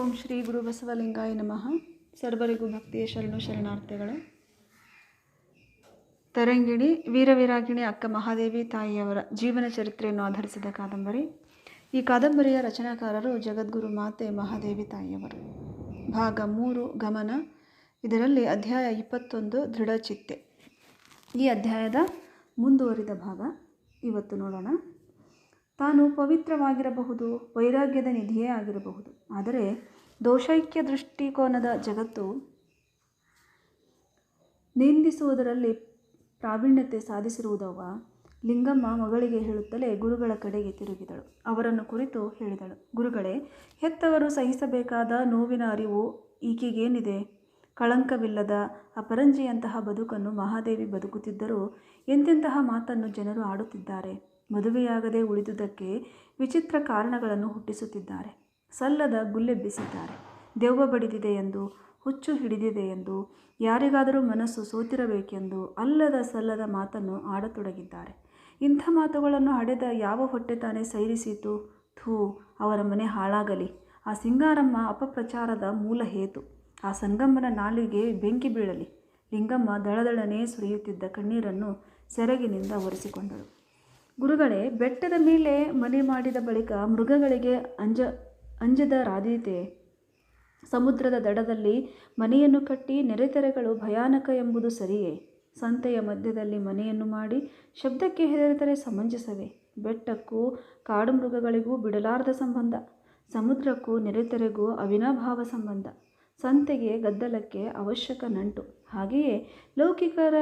ಓಂ ಶ್ರೀ ಗುರು ಬಸವಲಿಂಗಾಯ ನಮಃ. ಸರ್ವರಿಗೂ ಭಕ್ತಿಯ ಶರಣು ಶರಣಾರ್ಥಿಗಳು. ತರಂಗಿಣಿ, ವೀರವೀರಾಗಿಣಿ ಅಕ್ಕ ಮಹಾದೇವಿ ತಾಯಿಯವರ ಜೀವನ ಚರಿತ್ರೆಯನ್ನು ಆಧರಿಸಿದ ಕಾದಂಬರಿ. ಈ ಕಾದಂಬರಿಯ ರಚನಾಕಾರರು ಜಗದ್ಗುರು ಮಾತೆ ಮಹಾದೇವಿ ತಾಯಿಯವರು. ಭಾಗ ಮೂರು, ಗಮನ. ಇದರಲ್ಲಿ ಅಧ್ಯಾಯ ಇಪ್ಪತ್ತೊಂದು, ದೃಢಚಿತ್ತೆ. ಈ ಅಧ್ಯಾಯದ ಮುಂದುವರಿದ ಭಾಗ. ಇವತ್ತು ನೋಡೋಣ. ತಾನು ಪವಿತ್ರವಾಗಿರಬಹುದು, ವೈರಾಗ್ಯದ ನಿಧಿಯೇ ಆಗಿರಬಹುದು. ಆದರೆ ದೋಷೈಕ್ಯ ದೃಷ್ಟಿಕೋನದ ಜಗತ್ತು ನಿಂದಿಸುವುದರಲ್ಲಿ ಪ್ರಾವೀಣ್ಯತೆ ಸಾಧಿಸಿರುವುದವ ಲಿಂಗಮ್ಮ ಮಗಳಿಗೆ ಹೇಳುತ್ತಲೇ ಗುರುಗಳ ಕಡೆಗೆ ತಿರುಗಿದಳು. ಅವರನ್ನು ಕುರಿತು ಹೇಳಿದಳು. ಗುರುಗಳೇ, ಹೆತ್ತವರು ಸಹಿಸಬೇಕಾದ ನೋವಿನ ಅರಿವು ಈಕೆಗೇನಿದೆ? ಕಳಂಕವಿಲ್ಲದ ಅಪರಂಜಿಯಂತಹ ಬದುಕನ್ನು ಮಹಾದೇವಿ ಬದುಕುತ್ತಿದ್ದರೂ ಎಂತೆಂತಹ ಮಾತನ್ನು ಜನರು ಆಡುತ್ತಿದ್ದಾರೆ? ಮದುವೆಯಾಗದೆ ಉಳಿದುದಕ್ಕೆ ವಿಚಿತ್ರ ಕಾರಣಗಳನ್ನು ಹುಟ್ಟಿಸುತ್ತಿದ್ದಾರೆ. ಸಲ್ಲದ ಗುಲ್ಲೆಬ್ಬಿಸಿದ್ದಾರೆ. ದೆವ್ವ ಬಡಿದಿದೆ ಎಂದು, ಹುಚ್ಚು ಹಿಡಿದಿದೆ ಎಂದು, ಯಾರಿಗಾದರೂ ಮನಸ್ಸು ಸೋತಿರಬೇಕೆಂದು ಅಲ್ಲದ ಸಲ್ಲದ ಮಾತನ್ನು ಆಡತೊಡಗಿದ್ದಾರೆ. ಇಂಥ ಮಾತುಗಳನ್ನು ಹಡೆದ ಯಾವ ಹೊಟ್ಟೆ ತಾನೇ ಸೈರಿಸಿತು? ಥೂ, ಅವರ ಮನೆ ಹಾಳಾಗಲಿ. ಆ ಸಿಂಗಾರಮ್ಮ ಅಪಪ್ರಚಾರದ ಮೂಲ ಹೇತು. ಆ ಸಂಗಮ್ಮನ ನಾಲಿಗೆ ಬೆಂಕಿ ಬೀಳಲಿ. ಲಿಂಗಮ್ಮ ದಳದಳನೆ ಸುರಿಯುತ್ತಿದ್ದ ಕಣ್ಣೀರನ್ನು ಸೆರಗಿನಿಂದ ಒರೆಸಿಕೊಂಡಳು. ಗುರುಗಳೇ, ಬೆಟ್ಟದ ಮೇಲೆ ಮನೆ ಮಾಡಿದ ಬಳಿಕ ಮೃಗಗಳಿಗೆ ಅಂಜ ಅಂಜದ ರಾದೀತೆ ಸಮುದ್ರದ ದಡದಲ್ಲಿ ಮನೆಯನ್ನು ಕಟ್ಟಿ ನೆರೆತೆರೆಗಳು ಭಯಾನಕ ಎಂಬುದು ಸರಿಯೇ. ಸಂತೆಯ ಮಧ್ಯದಲ್ಲಿ ಮನೆಯನ್ನು ಮಾಡಿ ಶಬ್ದಕ್ಕೆ ಹೆದರಿದರೆ ಸಮಂಜಸವೇ. ಬೆಟ್ಟಕ್ಕೂ ಕಾಡು ಮೃಗಗಳಿಗೂ ಬಿಡಲಾರದ ಸಂಬಂಧ. ಸಮುದ್ರಕ್ಕೂ ನೆರೆತೆರೆಗೂ ಅವಿನಾಭಾವ ಸಂಬಂಧ. ಸಂತೆಗೆ ಗದ್ದಲಕ್ಕೆ ಅವಶ್ಯಕ ನಂಟು. ಹಾಗೆಯೇ ಲೌಕಿಕರ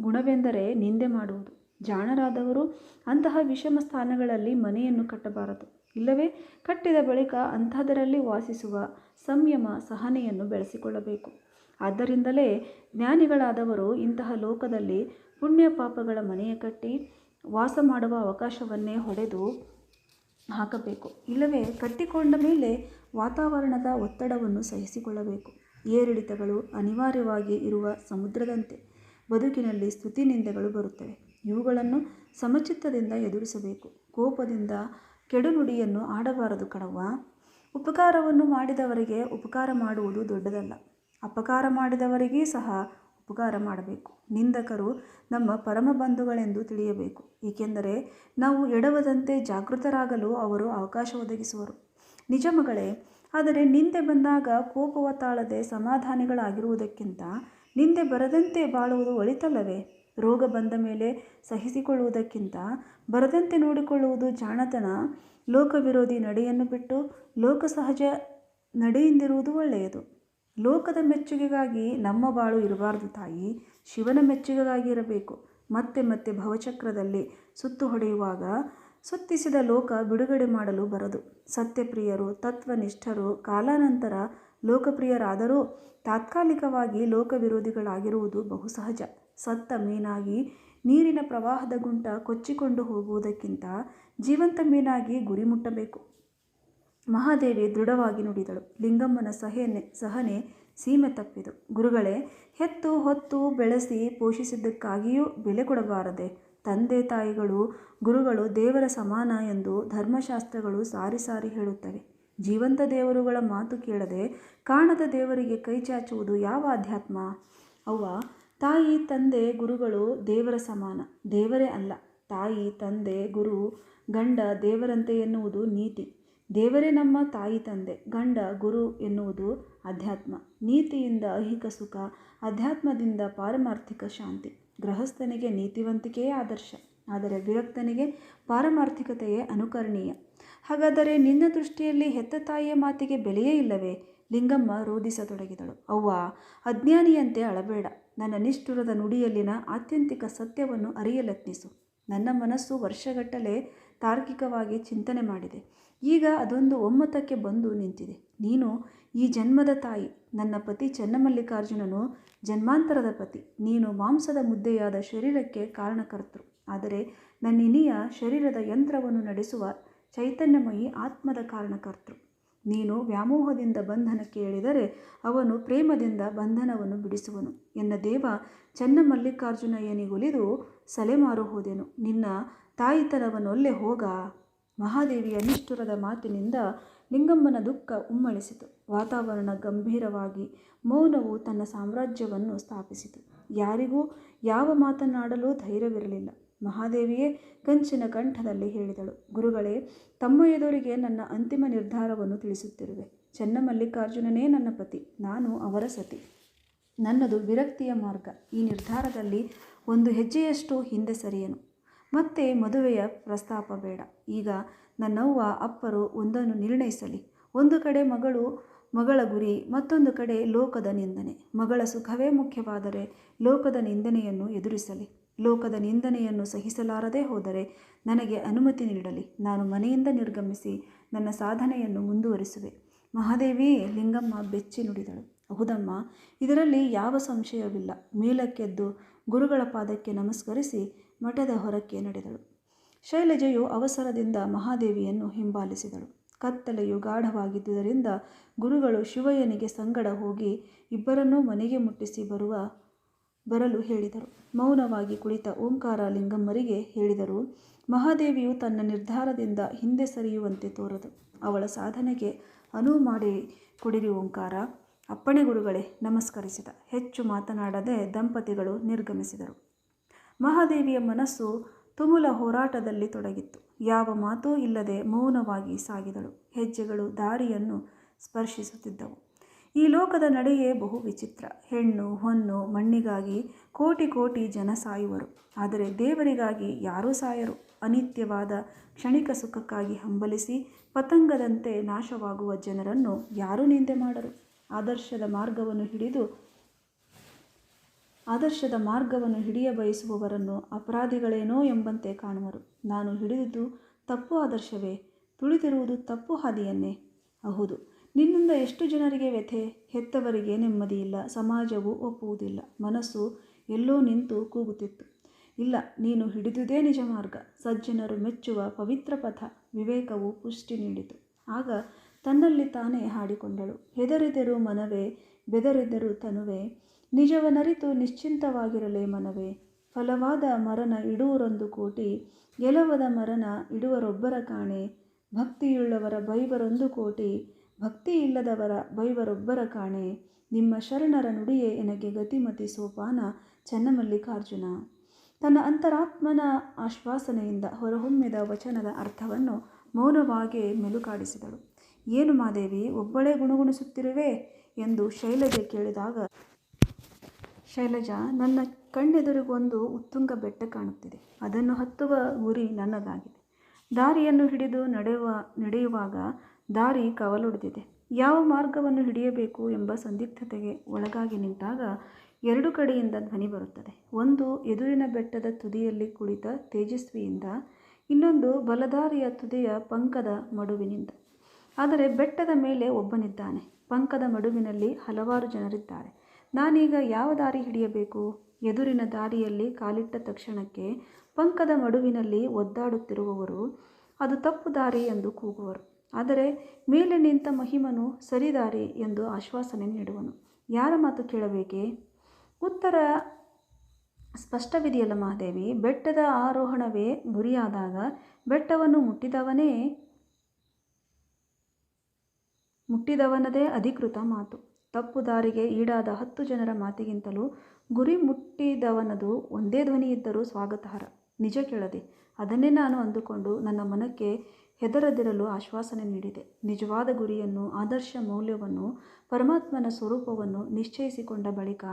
ಗುಣವೆಂದರೆ ನಿಂದೆ ಮಾಡುವುದು. ಜಾಣರಾದವರು ಅಂತಹ ವಿಷಮ ಸ್ಥಾನಗಳಲ್ಲಿ ಮನೆಯನ್ನು ಕಟ್ಟಬಾರದು. ಇಲ್ಲವೇ, ಕಟ್ಟಿದ ಬಳಿಕ ಅಂಥದರಲ್ಲಿ ವಾಸಿಸುವ ಸಂಯಮ, ಸಹನೆಯನ್ನು ಬೆಳೆಸಿಕೊಳ್ಳಬೇಕು. ಆದ್ದರಿಂದಲೇ ಜ್ಞಾನಿಗಳಾದವರು ಇಂತಹ ಲೋಕದಲ್ಲಿ ಪುಣ್ಯ ಪಾಪಗಳ ಮನೆಯ ಕಟ್ಟಿ ವಾಸ ಮಾಡುವ ಅವಕಾಶವನ್ನೇ ಹೊಡೆದು ಹಾಕಬೇಕು. ಇಲ್ಲವೇ, ಕಟ್ಟಿಕೊಂಡ ಮೇಲೆ ವಾತಾವರಣದ ಒತ್ತಡವನ್ನು ಸಹಿಸಿಕೊಳ್ಳಬೇಕು. ಏರಿಳಿತಗಳು ಅನಿವಾರ್ಯವಾಗಿ ಇರುವ ಸಮುದ್ರದಂತೆ. ಬದುಕಿನಲ್ಲಿ ಸ್ತುತಿ ನಿಂದೆಗಳು ಬರುತ್ತವೆ. ಇವುಗಳನ್ನು ಸಮಚಿತ್ತದಿಂದ ಎದುರಿಸಬೇಕು. ಕೋಪದಿಂದ ಕೆಡುನುಡಿಯನ್ನು ಆಡಬಾರದು ಕಣವ್ವ ಉಪಕಾರವನ್ನು ಮಾಡಿದವರಿಗೆ ಉಪಕಾರ ಮಾಡುವುದು ದೊಡ್ಡದಲ್ಲ. ಅಪಕಾರ ಮಾಡಿದವರಿಗೇ ಸಹ ಉಪಕಾರ ಮಾಡಬೇಕು. ನಿಂದಕರು ನಮ್ಮ ಪರಮ ಬಂಧುಗಳೆಂದು ತಿಳಿಯಬೇಕು. ಏಕೆಂದರೆ ನಾವು ಎಡವದಂತೆ ಜಾಗೃತರಾಗಲು ಅವರು ಅವಕಾಶ ಒದಗಿಸುವರು. ನಿಜ ಮಗಳೇ, ಆದರೆ ನಿಂದೆ ಬಂದಾಗ ಕೋಪವ ತಾಳದೆ ಸಮಾಧಾನಿಗಳಾಗಿರುವುದಕ್ಕಿಂತ ನಿಂದೆ ಬರದಂತೆ ಬಾಳುವುದು ಒಳಿತಲ್ಲವೇ? ರೋಗ ಬಂದ ಮೇಲೆ ಸಹಿಸಿಕೊಳ್ಳುವುದಕ್ಕಿಂತ ಬರದಂತೆ ನೋಡಿಕೊಳ್ಳುವುದು ಜಾಣತನ. ಲೋಕವಿರೋಧಿ ನಡೆಯನ್ನು ಬಿಟ್ಟು ಲೋಕಸಹಜ ನಡೆಯಿಂದಿರುವುದು ಒಳ್ಳೆಯದು. ಲೋಕದ ಮೆಚ್ಚುಗೆಗಾಗಿ ನಮ್ಮ ಬಾಳು ಇರಬಾರ್ದು ತಾಯಿ. ಶಿವನ ಮೆಚ್ಚುಗೆಗಾಗಿ ಇರಬೇಕು. ಮತ್ತೆ ಮತ್ತೆ ಭವಚಕ್ರದಲ್ಲಿ ಸುತ್ತು ಹೊಡೆಯುವಾಗ ಸುತ್ತಿಸಿದ ಲೋಕ ಬಿಡುಗಡೆ ಮಾಡಲು ಬರದು. ಸತ್ಯಪ್ರಿಯರು, ತತ್ವನಿಷ್ಠರು ಕಾಲಾನಂತರ ಲೋಕಪ್ರಿಯರಾದರೂ ತಾತ್ಕಾಲಿಕವಾಗಿ ಲೋಕವಿರೋಧಿಗಳಾಗಿರುವುದು ಬಹು ಸಹಜ ಸತ್ತ ಮೀನಾಗಿ ನೀರಿನ ಪ್ರವಾಹದ ಗುಂಟ ಕೊಚ್ಚಿಕೊಂಡು ಹೋಗುವುದಕ್ಕಿಂತ ಜೀವಂತ ಮೀನಾಗಿ ಗುರಿ ಮುಟ್ಟಬೇಕು. ಮಹಾದೇವಿ ದೃಢವಾಗಿ ನುಡಿದಳು. ಲಿಂಗಮ್ಮನ ಸಹನೆ ಸಹನೆ ಸೀಮೆ ತಪ್ಪಿದು. ಗುರುಗಳೇ, ಹೆತ್ತು ಹೊತ್ತು ಬೆಳೆಸಿ ಪೋಷಿಸಿದ್ದಕ್ಕಾಗಿಯೂ ಬೆಲೆ ಕೊಡಬಾರದೆ. ತಂದೆ ತಾಯಿಗಳು, ಗುರುಗಳು ದೇವರ ಸಮಾನ ಎಂದು ಧರ್ಮಶಾಸ್ತ್ರಗಳು ಸಾರಿ ಸಾರಿ ಹೇಳುತ್ತವೆ. ಜೀವಂತ ದೇವರುಗಳ ಮಾತು ಕೇಳದೆ ಕಾಣದ ದೇವರಿಗೆ ಕೈ ಚಾಚುವುದು ಯಾವ ಅಧ್ಯಾತ್ಮ? ಅವ್ವ, ತಾಯಿ, ತಂದೆ, ಗುರುಗಳು ದೇವರ ಸಮಾನ, ದೇವರೇ ಅಲ್ಲ. ತಾಯಿ, ತಂದೆ, ಗುರು, ಗಂಡ ದೇವರಂತೆ ಎನ್ನುವುದು ನೀತಿ. ದೇವರೇ ನಮ್ಮ ತಾಯಿ, ತಂದೆ, ಗಂಡ, ಗುರು ಎನ್ನುವುದು ಅಧ್ಯಾತ್ಮ. ನೀತಿಯಿಂದ ಐಹಿಕ ಸುಖ, ಅಧ್ಯಾತ್ಮದಿಂದ ಪಾರಮಾರ್ಥಿಕ ಶಾಂತಿ. ಗೃಹಸ್ಥನಿಗೆ ನೀತಿವಂತಿಕೆಯೇ ಆದರ್ಶ, ಆದರೆ ವಿರಕ್ತನಿಗೆ ಪಾರಮಾರ್ಥಿಕತೆಯೇ ಅನುಕರಣೀಯ. ಹಾಗಾದರೆ ನಿನ್ನ ದೃಷ್ಟಿಯಲ್ಲಿ ಹೆತ್ತ ತಾಯಿಯ ಮಾತಿಗೆ ಬೆಲೆಯೇ ಇಲ್ಲವೇ? ಲಿಂಗಮ್ಮ ರೋಧಿಸತೊಡಗಿದಳು. ಅವ್ವ, ಅಜ್ಞಾನಿಯಂತೆ ಅಳಬೇಡ. ನನ್ನ ನಿಷ್ಠುರದ ನುಡಿಯಲ್ಲಿನ ಆತ್ಯಂತಿಕ ಸತ್ಯವನ್ನು ಅರಿಯಲತ್ನಿಸು. ನನ್ನ ಮನಸ್ಸು ವರ್ಷಗಟ್ಟಲೆ ತಾರ್ಕಿಕವಾಗಿ ಚಿಂತನೆ ಮಾಡಿದೆ. ಈಗ ಅದೊಂದು ಒಮ್ಮತಕ್ಕೆ ಬಂದು ನಿಂತಿದೆ. ನೀನು ಈ ಜನ್ಮದ ತಾಯಿ. ನನ್ನ ಪತಿ ಚನ್ನಮಲ್ಲಿಕಾರ್ಜುನನು ಜನ್ಮಾಂತರದ ಪತಿ. ನೀನು ಮಾಂಸದ ಮುದ್ದೆಯಾದ ಶರೀರಕ್ಕೆ ಕಾರಣಕರ್ತರು. ಆದರೆ ನನ್ನಿನಿಯ ಶರೀರದ ಯಂತ್ರವನ್ನು ನಡೆಸುವ ಚೈತನ್ಯಮಯಿ ಆತ್ಮದ ಕಾರಣಕರ್ತೃ ನೀನು ವ್ಯಾಮೋಹದಿಂದ ಬಂಧನಕ್ಕೆ ಎಳೆದರೆ ಅವನು ಪ್ರೇಮದಿಂದ ಬಂಧನವನ್ನು ಬಿಡಿಸುವನು. ಎನ್ನ ದೇವ ಚನ್ನಮಲ್ಲಿಕಾರ್ಜುನಯ್ಯನಿಗೊಲಿದು ಸಲೆಮಾರು ಹೋದೆನು. ನಿನ್ನ ತಾಯಿತನವನ್ನೊಲ್ಲೆ ಹೋಗ. ಮಹಾದೇವಿಯ ನಿಷ್ಠುರದ ಮಾತಿನಿಂದ ಲಿಂಗಮ್ಮನ ದುಃಖ ಉಮ್ಮಳಿಸಿತು. ವಾತಾವರಣ ಗಂಭೀರವಾಗಿ ಮೌನವು ತನ್ನ ಸಾಮ್ರಾಜ್ಯವನ್ನು ಸ್ಥಾಪಿಸಿತು. ಯಾರಿಗೂ ಯಾವ ಮಾತನಾಡಲು ಧೈರ್ಯವಿರಲಿಲ್ಲ. ಮಹಾದೇವಿಯೇ ಕಂಚಿನ ಕಂಠದಲ್ಲಿ ಹೇಳಿದಳು. ಗುರುಗಳೇ, ತಮ್ಮ ಎದುರಿಗೆ ನನ್ನ ಅಂತಿಮ ನಿರ್ಧಾರವನ್ನು ತಿಳಿಸುತ್ತಿರುವೆ. ಚೆನ್ನಮಲ್ಲಿಕಾರ್ಜುನನೇ ನನ್ನ ಪತಿ, ನಾನು ಅವರ ಸತಿ. ನನ್ನದು ವಿರಕ್ತಿಯ ಮಾರ್ಗ. ಈ ನಿರ್ಧಾರದಲ್ಲಿ ಒಂದು ಹೆಜ್ಜೆಯಷ್ಟು ಹಿಂದೆ ಸರಿಯನು. ಮತ್ತೆ ಮದುವೆಯ ಪ್ರಸ್ತಾಪ ಬೇಡ. ಈಗ ನನ್ನವ್ವ, ಅಪ್ಪರು ಒಂದನ್ನು ನಿರ್ಣಯಿಸಲಿ. ಒಂದು ಕಡೆ ಮಗಳು ಮಗಳ ಗುರಿ, ಮತ್ತೊಂದು ಕಡೆ ಲೋಕದ ನಿಂದನೆ. ಮಗಳ ಸುಖವೇ ಮುಖ್ಯವಾದರೆ ಲೋಕದ ನಿಂದನೆಯನ್ನು ಎದುರಿಸಲಿ. ಲೋಕದ ನಿಂದನೆಯನ್ನು ಸಹಿಸಲಾರದೆ ಹೋದರೆ ನನಗೆ ಅನುಮತಿ ನೀಡಲಿ. ನಾನು ಮನೆಯಿಂದ ನಿರ್ಗಮಿಸಿ ನನ್ನ ಸಾಧನೆಯನ್ನು ಮುಂದುವರಿಸುವೆ. ಮಹಾದೇವಿ ಲಿಂಗಮ್ಮ ಬೆಚ್ಚಿ ನುಡಿದಳು. ಹೌದಮ್ಮ, ಇದರಲ್ಲಿ ಯಾವ ಸಂಶಯವಿಲ್ಲ. ಮೇಲಕ್ಕೆದ್ದು ಗುರುಗಳ ಪಾದಕ್ಕೆ ನಮಸ್ಕರಿಸಿ ಮಠದ ಹೊರಕ್ಕೆ ನಡೆದಳು. ಶೈಲಜೆಯು ಅವಸರದಿಂದ ಮಹಾದೇವಿಯನ್ನು ಹಿಂಬಾಲಿಸಿದಳು. ಕತ್ತಲೆಯು ಗಾಢವಾಗಿದ್ದುದರಿಂದ ಗುರುಗಳು ಶಿವಯ್ಯನಿಗೆ ಸಂಗಡ ಹೋಗಿ ಇಬ್ಬರನ್ನೂ ಮನೆಗೆ ಮುಟ್ಟಿಸಿ ಬರುವ ಬರಲು ಹೇಳಿದರು. ಮೌನವಾಗಿ ಕುಳಿತ ಓಂಕಾರ ಲಿಂಗಮ್ಮರಿಗೆ ಹೇಳಿದರು, ಮಹಾದೇವಿಯು ತನ್ನ ನಿರ್ಧಾರದಿಂದ ಹಿಂದೆ ಸರಿಯುವಂತೆ ತೋರದು. ಅವಳ ಸಾಧನೆಗೆ ಅನುವು ಮಾಡಿ ಕೊಡಿರಿ ಓಂಕಾರ. ಅಪ್ಪಣೆ ಗುರುಗಳೇ, ನಮಸ್ಕರಿಸಿದ. ಹೆಚ್ಚು ಮಾತನಾಡದೆ ದಂಪತಿಗಳು ನಿರ್ಗಮಿಸಿದರು. ಮಹಾದೇವಿಯ ಮನಸ್ಸು ತುಮುಲ ಹೋರಾಟದಲ್ಲಿ ತೊಡಗಿತ್ತು. ಯಾವ ಮಾತೂ ಇಲ್ಲದೆ ಮೌನವಾಗಿ ಸಾಗಿದಳು. ಹೆಜ್ಜೆಗಳು ದಾರಿಯನ್ನು ಸ್ಪರ್ಶಿಸುತ್ತಿದ್ದವು. ಈ ಲೋಕದ ನಡೆಯೇ ಬಹು ವಿಚಿತ್ರ. ಹೆಣ್ಣು, ಹೊನ್ನು, ಮಣ್ಣಿಗಾಗಿ ಕೋಟಿ ಕೋಟಿ ಜನ ಸಾಯುವರು. ಆದರೆ ದೇವರಿಗಾಗಿ ಯಾರೂ ಸಾಯರು. ಅನಿತ್ಯವಾದ ಕ್ಷಣಿಕ ಸುಖಕ್ಕಾಗಿ ಹಂಬಲಿಸಿ ಪತಂಗದಂತೆ ನಾಶವಾಗುವ ಜನರನ್ನು ಯಾರೂ ನಿಂದೆ ಮಾಡರು. ಆದರ್ಶದ ಮಾರ್ಗವನ್ನು ಹಿಡಿದು, ಆದರ್ಶದ ಮಾರ್ಗವನ್ನು ಹಿಡಿಯ ಬಯಸುವವರನ್ನು ಅಪರಾಧಿಗಳೇನೋ ಎಂಬಂತೆ ಕಾಣುವರು. ನಾನು ಹಿಡಿದುದು ತಪ್ಪು ಆದರ್ಶವೇ, ತುಳಿದಿರುವುದು ತಪ್ಪು ಹಾದಿಯನ್ನೇ. ಹೌದು ನಿನ್ನಿಂದ ಎಷ್ಟು ಜನರಿಗೆ ವ್ಯಥೆ? ಹೆತ್ತವರಿಗೆ ನೆಮ್ಮದಿಯಿಲ್ಲ ಸಮಾಜವು ಒಪ್ಪುವುದಿಲ್ಲ, ಮನಸ್ಸು ಎಲ್ಲೋ ನಿಂತು ಕೂಗುತ್ತಿತ್ತು. ಇಲ್ಲ, ನೀನು ಹಿಡಿದುದೇ ನಿಜ ಮಾರ್ಗ, ಸಜ್ಜನರು ಮೆಚ್ಚುವ ಪವಿತ್ರ ಪಥ, ವಿವೇಕವು ಪುಷ್ಟಿ ನೀಡಿತು. ಆಗ ತನ್ನಲ್ಲಿ ತಾನೇ ಹಾಡಿಕೊಂಡಳು, ಹೆದರಿದರು ಮನವೇ ಬೆದರಿದರು ತನುವೆ ನಿಜವನರಿತು ನಿಶ್ಚಿಂತವಾಗಿರಲೇ ಮನವೇ, ಫಲವಾದ ಮರನ ಇಡುವರೊಂದು ಕೋಟಿ, ಗೆಲವದ ಮರನ ಇಡುವರೊಬ್ಬರ ಕಾಣೆ, ಭಕ್ತಿಯುಳ್ಳವರ ಬೈವರೊಂದು ಕೋಟಿ ಭಕ್ತಿ ಇಲ್ಲದವರ ಬೈವರೊಬ್ಬರ ಕಾಣೆ. ನಿಮ್ಮ ಶರಣರ ನುಡಿಯೇ ಎನಗೆ ಗತಿಮತಿ ಸೋಪಾನ, ಚನ್ನಮಲ್ಲಿಕಾರ್ಜುನ. ತನ್ನ ಅಂತರಾತ್ಮನ ಆಶ್ವಾಸನೆಯಿಂದ ಹೊರಹೊಮ್ಮಿದ ವಚನದ ಅರ್ಥವನ್ನು ಮೌನವಾಗಿ ಮೆಲುಕಾಡಿಸಿದಳು. ಏನು ಮಾದೇವಿ, ಒಬ್ಬಳೇ ಗುಣಗುಣಿಸುತ್ತಿರುವೆ? ಎಂದು ಶೈಲಜೆ ಕೇಳಿದಾಗ, ಶೈಲಜಾ, ನನ್ನ ಕಣ್ಣೆದುರಿಗೊಂದು ಉತ್ತುಂಗ ಬೆಟ್ಟ ಕಾಣುತ್ತಿದೆ. ಅದನ್ನು ಹತ್ತುವ ಗುರಿ ನನ್ನದಾಗಿದೆ. ದಾರಿಯನ್ನು ಹಿಡಿದು ನಡೆಯುವ, ನಡೆಯುವಾಗ ದಾರಿ ಕವಲೊಡೆದಿದೆ. ಯಾವ ಮಾರ್ಗವನ್ನು ಹಿಡಿಯಬೇಕು ಎಂಬ ಸಂದಿಗ್ಧತೆಗೆ ಒಳಗಾಗಿ ನಿಂತಾಗ ಎರಡು ಕಡೆಯಿಂದ ಧ್ವನಿ ಬರುತ್ತದೆ. ಒಂದು, ಎದುರಿನ ಬೆಟ್ಟದ ತುದಿಯಲ್ಲಿ ಕುಳಿತ ತೇಜಸ್ವಿಯಿಂದ, ಇನ್ನೊಂದು, ಬಲದಾರಿಯ ತುದಿಯ ಪಂಕದ ಮಡುವಿನಿಂದ. ಆದರೆ ಬೆಟ್ಟದ ಮೇಲೆ ಒಬ್ಬನಿದ್ದಾನೆ. ಪಂಕದ ಮಡುವಿನಲ್ಲಿ ಹಲವಾರು ಜನರಿದ್ದಾರೆ. ನಾನೀಗ ಯಾವ ದಾರಿ ಹಿಡಿಯಬೇಕು? ಎದುರಿನ ದಾರಿಯಲ್ಲಿ ಕಾಲಿಟ್ಟ ತಕ್ಷಣಕ್ಕೆ ಪಂಕದ ಮಡುವಿನಲ್ಲಿ ಒದ್ದಾಡುತ್ತಿರುವವರು, ಅದು ತಪ್ಪು ದಾರಿ ಎಂದು ಕೂಗುವರು. ಆದರೆ ಮೇಲೆ ನಿಂತ ಮಹಿಮನು ಸರಿದಾರಿ ಎಂದು ಆಶ್ವಾಸನೆ ನೀಡುವನು. ಯಾರ ಮಾತು ಕೇಳಬೇಕೆ? ಉತ್ತರ ಸ್ಪಷ್ಟವಿದೆಯಲ್ಲ ಮಹಾದೇವಿ, ಬೆಟ್ಟದ ಆರೋಹಣವೇ ಗುರಿಯಾದಾಗ ಬೆಟ್ಟವನ್ನು ಮುಟ್ಟಿದವನೇ ಮುಟ್ಟಿದವನದೇ ಅಧಿಕೃತ ಮಾತು. ತಪ್ಪು ದಾರಿಗೆ ಈಡಾದ ಹತ್ತು ಜನರ ಮಾತಿಗಿಂತಲೂ ಗುರಿ ಮುಟ್ಟಿದವನದು ಒಂದೇ ಧ್ವನಿ ಇದ್ದರೂ ಸ್ವಾಗತಾರ್ಹ. ನಿಜ ಕೇಳದೆ, ಅದನ್ನೇ ನಾನು ಅಂದುಕೊಂಡು ನನ್ನ ಮನಕ್ಕೆ ಹೆದರದಿರಲು ಆಶ್ವಾಸನೆ ನೀಡಿದೆ. ನಿಜವಾದ ಗುರಿಯನ್ನು, ಆದರ್ಶ ಮೌಲ್ಯವನ್ನು, ಪರಮಾತ್ಮನ ಸ್ವರೂಪವನ್ನು ನಿಶ್ಚಯಿಸಿಕೊಂಡ ಬಳಿಕ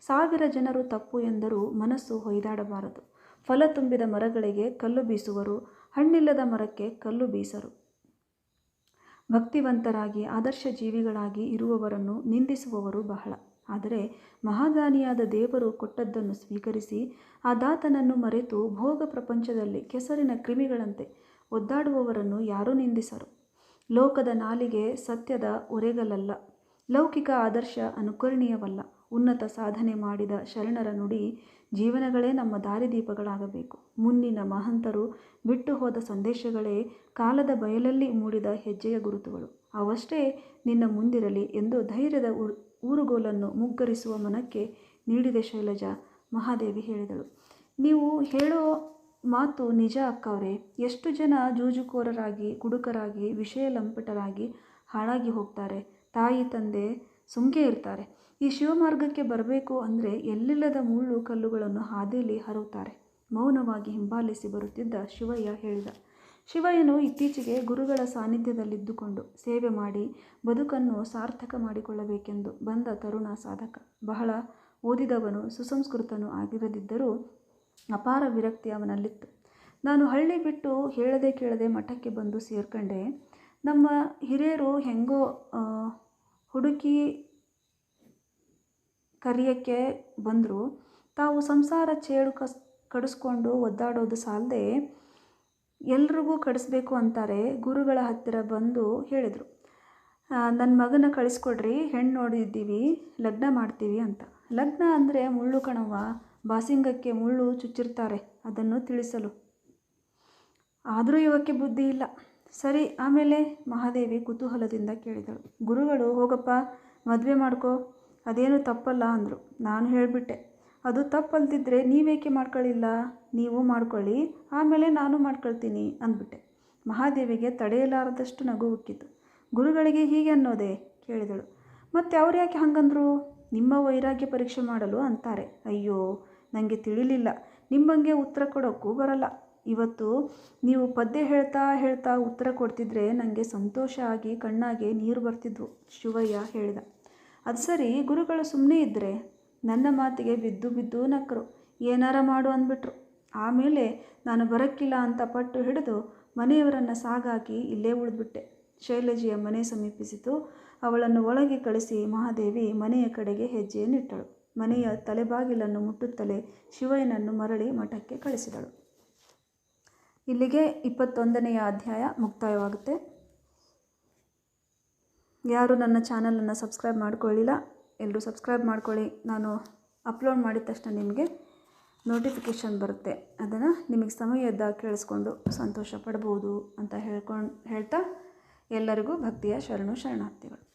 ಸಾವಿರ ಜನರು ತಪ್ಪು ಎಂದರೂ ಮನಸ್ಸು ಹೊಯ್ದಾಡಬಾರದು. ಫಲ ತುಂಬಿದ ಮರಗಳಿಗೆ ಕಲ್ಲು ಬೀಸುವರು, ಹಣ್ಣಿಲ್ಲದ ಮರಕ್ಕೆ ಕಲ್ಲು ಬೀಸರು. ಭಕ್ತಿವಂತರಾಗಿ, ಆದರ್ಶ ಜೀವಿಗಳಾಗಿ ಇರುವವರನ್ನು ನಿಂದಿಸುವವರು ಬಹಳ. ಆದರೆ ಮಹಾದಾನಿಯಾದ ದೇವರು ಕೊಟ್ಟದ್ದನ್ನು ಸ್ವೀಕರಿಸಿ, ಆ ದಾತನನ್ನು ಮರೆತು ಭೋಗ ಪ್ರಪಂಚದಲ್ಲಿ ಕೆಸರಿನ ಕ್ರಿಮಿಗಳಂತೆ ಒದ್ದಾಡುವವರನ್ನು ಯಾರೂ ನಿಂದಿಸರು? ಲೋಕದ ನಾಲಿಗೆ ಸತ್ಯದ ಒರೆಗಲಲ್ಲ ಲೌಕಿಕ ಆದರ್ಶ ಅನುಕರಣೀಯವಲ್ಲ. ಉನ್ನತ ಸಾಧನೆ ಮಾಡಿದ ಶರಣರ ನುಡಿ ಜೀವನಗಳೇ ನಮ್ಮ ದಾರಿದೀಪಗಳಾಗಬೇಕು. ಮುನ್ನಿನ ಮಹಂತರು ಬಿಟ್ಟು ಹೋದ ಸಂದೇಶಗಳೇ ಕಾಲದ ಬಯಲಲ್ಲಿ ಮೂಡಿದ ಹೆಜ್ಜೆಯ ಗುರುತುಗಳು. ಅವಷ್ಟೇ ನಿನ್ನ ಮುಂದಿರಲಿ ಎಂದು ಧೈರ್ಯದ ಊರುಗೋಲನ್ನು ಮುಗ್ಗರಿಸುವ ಮನಕ್ಕೆ ನೀಡಿದೆ ಶೈಲಜಾ, ಮಹಾದೇವಿ ಹೇಳಿದಳು. ನೀವು ಹೇಳೋ ಮಾತು ನಿಜ ಅಕ್ಕವರೇ. ಎಷ್ಟು ಜನ ಜೂಜುಕೋರರಾಗಿ ಕುಡುಕರಾಗಿ ವಿಷಯ ಲಂಪಟರಾಗಿ ಹಾಳಾಗಿ ಹೋಗ್ತಾರೆ. ತಾಯಿ, ತಂದೆ ಸುಮ್ಕೆ ಇರ್ತಾರೆ. ಈ ಶಿವಮಾರ್ಗಕ್ಕೆ ಬರಬೇಕು ಅಂದರೆ ಎಲ್ಲಿಲ್ಲದ ಮುಳ್ಳು ಕಲ್ಲುಗಳನ್ನು ಹಾದಿಲಿ ಹರವುತ್ತಾರೆ ಮೌನವಾಗಿ ಹಿಂಬಾಲಿಸಿ ಬರುತ್ತಿದ್ದ ಶಿವಯ್ಯ ಹೇಳಿದ, ಶಿವಯ್ಯನು ಇತ್ತೀಚೆಗೆ ಗುರುಗಳ ಸಾನ್ನಿಧ್ಯದಲ್ಲಿದ್ದುಕೊಂಡು ಸೇವೆ ಮಾಡಿ ಬದುಕನ್ನು ಸಾರ್ಥಕ ಮಾಡಿಕೊಳ್ಳಬೇಕೆಂದು ಬಂದ ತರುಣ ಸಾಧಕ. ಬಹಳ ಓದಿದವನು, ಸುಸಂಸ್ಕೃತನೂ ಆಗಿರದಿದ್ದರೂ ಅಪಾರ ವಿರಕ್ತಿ ಅವನಲ್ಲಿತ್ತು. ನಾನು ಹಳ್ಳಿ ಬಿಟ್ಟು ಹೇಳದೆ ಕೇಳದೆ ಮಠಕ್ಕೆ ಬಂದು ಸೇರ್ಕೊಂಡೆ. ನಮ್ಮ ಹಿರಿಯರು ಹೆಂಗೋ ಹುಡುಕಿ ಕರಿಯಕ್ಕೆ ಬಂದರು. ತಾವು ಸಂಸಾರ ಚೇಳು ಕಸ್, ಕಡಿಸ್ಕೊಂಡು ಒದ್ದಾಡೋದು ಸಾಲದೆ ಎಲ್ರಿಗೂ ಕಡಿಸ್ಬೇಕು ಅಂತಾರೆ ಗುರುಗಳ ಹತ್ತಿರ ಬಂದು ಹೇಳಿದರು. ನನ್ನ ಮಗನ ಕಳಿಸ್ಕೊಡ್ರಿ, ಹೆಣ್ಣು ನೋಡಿದ್ದೀವಿ, ಲಗ್ನ ಮಾಡ್ತೀವಿ ಅಂತ. ಲಗ್ನ ಅಂದರೆ ಮುಳ್ಳು ಕಣವ್ವ. ಬಾಸಿಂಗಕ್ಕೆ ಮುಳ್ಳು ಚುಚ್ಚಿರ್ತಾರೆ, ಅದನ್ನು ತಿಳಿಸಲು. ಆದರೂ ಇವಕ್ಕೆ ಬುದ್ಧಿ ಇಲ್ಲ. ಸರಿ, ಆಮೇಲೆ ಮಹಾದೇವಿ ಕುತೂಹಲದಿಂದ ಕೇಳಿದಳು. ಗುರುಗಳು, ಹೋಗಪ್ಪ, ಮದುವೆ ಮಾಡ್ಕೋ. ಅದೇನು ತಪ್ಪಲ್ಲ ಅಂದರು. ನಾನು ಹೇಳಿಬಿಟ್ಟೆ. ಅದು ತಪ್ಪಲ್ದಿದ್ರೆ ನೀವೇಕೆ ಮಾಡ್ಕೊಳ್ಳಿಲ್ಲ ನೀವು ಮಾಡ್ಕೊಳ್ಳಿ, ಆಮೇಲೆ ನಾನು ಮಾಡ್ಕೊಳ್ತೀನಿ ಅಂದ್ಬಿಟ್ಟೆ. ಮಹಾದೇವಿಗೆ ತಡೆಯಲಾರದಷ್ಟು ನಗು ಉಕ್ಕಿತು ಗುರುಗಳಿಗೆ ಹೀಗೆ ಅನ್ನೋದೇ? ಕೇಳಿದಳು. ಮತ್ತೆ ಅವ್ರು ಯಾಕೆ ಹಂಗಂದ್ರು? ನಿಮ್ಮ ವೈರಾಗ್ಯ ಪರೀಕ್ಷೆ ಮಾಡಲು ಅಂತಾರೆ. ಅಯ್ಯೋ ನನಗೆ ತಿಳಿಲಿಲ್ಲ. ನಿಮ್ಮಂಗೆ ಉತ್ತರ ಕೊಡೋಕ್ಕೂ ಬರಲ್ಲ. ಇವತ್ತು ನೀವು ಪದ್ಯ ಹೇಳ್ತಾ ಹೇಳ್ತಾ ಉತ್ತರ ಕೊಡ್ತಿದ್ರೆ ನನಗೆ ಸಂತೋಷ ಆಗಿ ಕಣ್ಣಾಗೆ ನೀರು ಬರ್ತಿದ್ವು, ಶಿವಯ್ಯ ಹೇಳಿದ. ಅದು ಸರಿ, ಗುರುಗಳು ಸುಮ್ಮನೆ ಇದ್ದರೆ ನನ್ನ ಮಾತಿಗೆ ಬಿದ್ದು ಬಿದ್ದು ನಕ್ಕರು. ಏನಾರ ಮಾಡು ಅಂದ್ಬಿಟ್ರು. ಆಮೇಲೆ ನಾನು ಬರೋಕ್ಕಿಲ್ಲ ಅಂತ ಪಟ್ಟು ಹಿಡಿದು ಮನೆಯವರನ್ನು ಸಾಗಾಕಿ ಇಲ್ಲೇ ಉಳಿದ್ಬಿಟ್ಟೆ. ಶೈಲಜಿಯ ಮನೆ ಸಮೀಪಿಸಿತು. ಅವಳನ್ನು ಒಳಗೆ ಕಳಿಸಿ ಮಹಾದೇವಿ ಮನೆಯ ಕಡೆಗೆ ಹೆಜ್ಜೆಯನ್ನಿಟ್ಟಳು. ಮನೆಯ ತಲೆಬಾಗಿಲನ್ನು ಮುಟ್ಟುತ್ತಲೇ ಶಿವಯ್ಯನನ್ನು ಮರಳಿ ಮಠಕ್ಕೆ ಕಳಿಸಿದಳು. ಇಲ್ಲಿಗೆ ಇಪ್ಪತ್ತೊಂದನೆಯ ಅಧ್ಯಾಯ ಮುಕ್ತಾಯವಾಗುತ್ತೆ. ಯಾರು ನನ್ನ ಚಾನಲನ್ನು ಸಬ್ಸ್ಕ್ರೈಬ್ ಮಾಡ್ಕೊಳ್ಳಿಲ್ಲ, ಎಲ್ಲರೂ ಸಬ್ಸ್ಕ್ರೈಬ್ ಮಾಡ್ಕೊಳ್ಳಿ. ನಾನು ಅಪ್ಲೋಡ್ ಮಾಡಿದ ತಕ್ಷಣ ನಿಮಗೆ ನೋಟಿಫಿಕೇಷನ್ ಬರುತ್ತೆ. ಅದನ್ನು ನಿಮಗೆ ಸಮಯ ಇದ್ದಾಗ ಕೇಳಿಸ್ಕೊಂಡು ಸಂತೋಷ ಪಡ್ಬೋದು ಅಂತ ಹೇಳ್ಕೊಂಡು ಹೇಳ್ತಾ ಎಲ್ಲರಿಗೂ ಭಕ್ತಿಯ ಶರಣು ಶರಣಾರ್ಥಿಗಳು.